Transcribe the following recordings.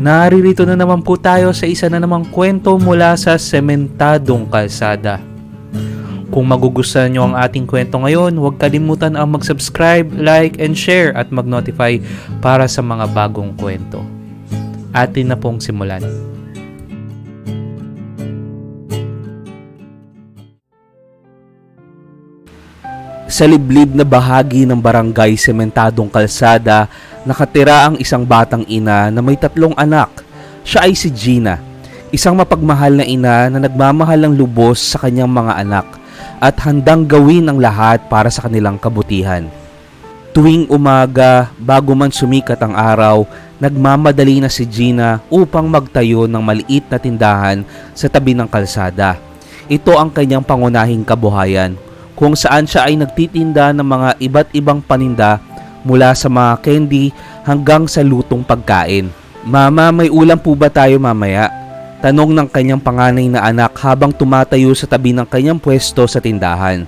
Naririto na naman po tayo sa isa na namang kwento mula sa sementadong kalsada. Kung magugustuhan nyo ang ating kwento ngayon, huwag kalimutan ang mag-subscribe, like, and share at mag-notify para sa mga bagong kwento. Atin na pong simulan. Sa liblib na bahagi ng barangay sementadong kalsada, nakatira ang isang batang ina na may tatlong anak. Siya ay si Gina, isang mapagmahal na ina na nagmamahal ng lubos sa kanyang mga anak at handang gawin ang lahat para sa kanilang kabutihan. Tuwing umaga, bago man sumikat ang araw, nagmamadali na si Gina upang magtayo ng maliit na tindahan sa tabi ng kalsada. Ito ang kanyang pangunahing kabuhayan kung saan siya ay nagtitinda ng mga iba't ibang paninda mula sa mga candy hanggang sa lutong pagkain. Mama, may ulam po ba tayo mamaya? Tanong ng kanyang panganay na anak habang tumatayo sa tabi ng kanyang pwesto sa tindahan.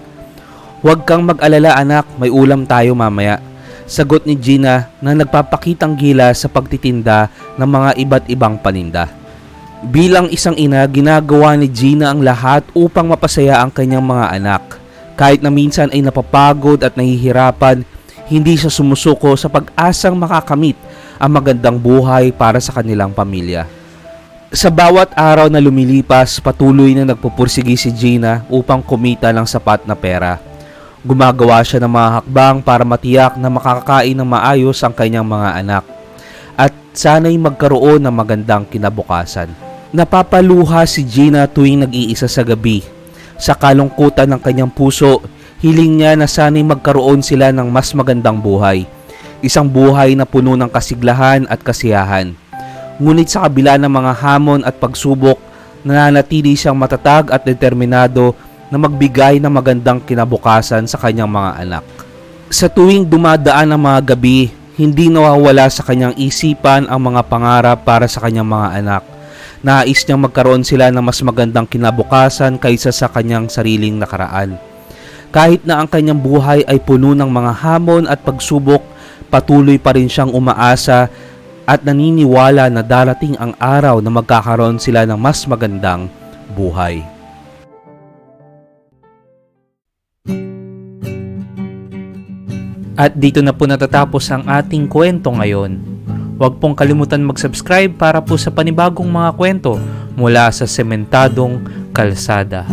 Huwag kang mag-alala anak, may ulam tayo mamaya. Sagot ni Gina na nagpapakitang gila sa pagtitinda ng mga iba't ibang paninda. Bilang isang ina, ginagawa ni Gina ang lahat upang mapasaya ang kanyang mga anak. Kahit na minsan ay napapagod at nahihirapan, hindi siya sumusuko sa pag-asang makakamit ang magandang buhay para sa kanilang pamilya. Sa bawat araw na lumilipas, patuloy na nagpupursigi si Gina upang kumita ng sapat na pera. Gumagawa siya ng mga hakbang para matiyak na makakakain ng maayos ang kanyang mga anak at sana'y magkaroon ng magandang kinabukasan. Napapaluha si Gina tuwing nag-iisa sa gabi. Sa kalungkutan ng kanyang puso, hiling niya na sana'y magkaroon sila ng mas magandang buhay. Isang buhay na puno ng kasiglahan at kasiyahan. Ngunit sa kabila ng mga hamon at pagsubok, nananatili siyang matatag at determinado na magbigay ng magandang kinabukasan sa kanyang mga anak. Sa tuwing dumadaan ang mga gabi, hindi nawawala sa kanyang isipan ang mga pangarap para sa kanyang mga anak. Nais niyang magkaroon sila ng mas magandang kinabukasan kaysa sa kanyang sariling nakaraan. Kahit na ang kanyang buhay ay puno ng mga hamon at pagsubok, patuloy pa rin siyang umaasa at naniniwala na darating ang araw na magkakaroon sila ng mas magandang buhay. At dito na po natatapos ang ating kwento ngayon. Huwag pong kalimutan mag-subscribe para po sa panibagong mga kwento mula sa sementadong kalsada.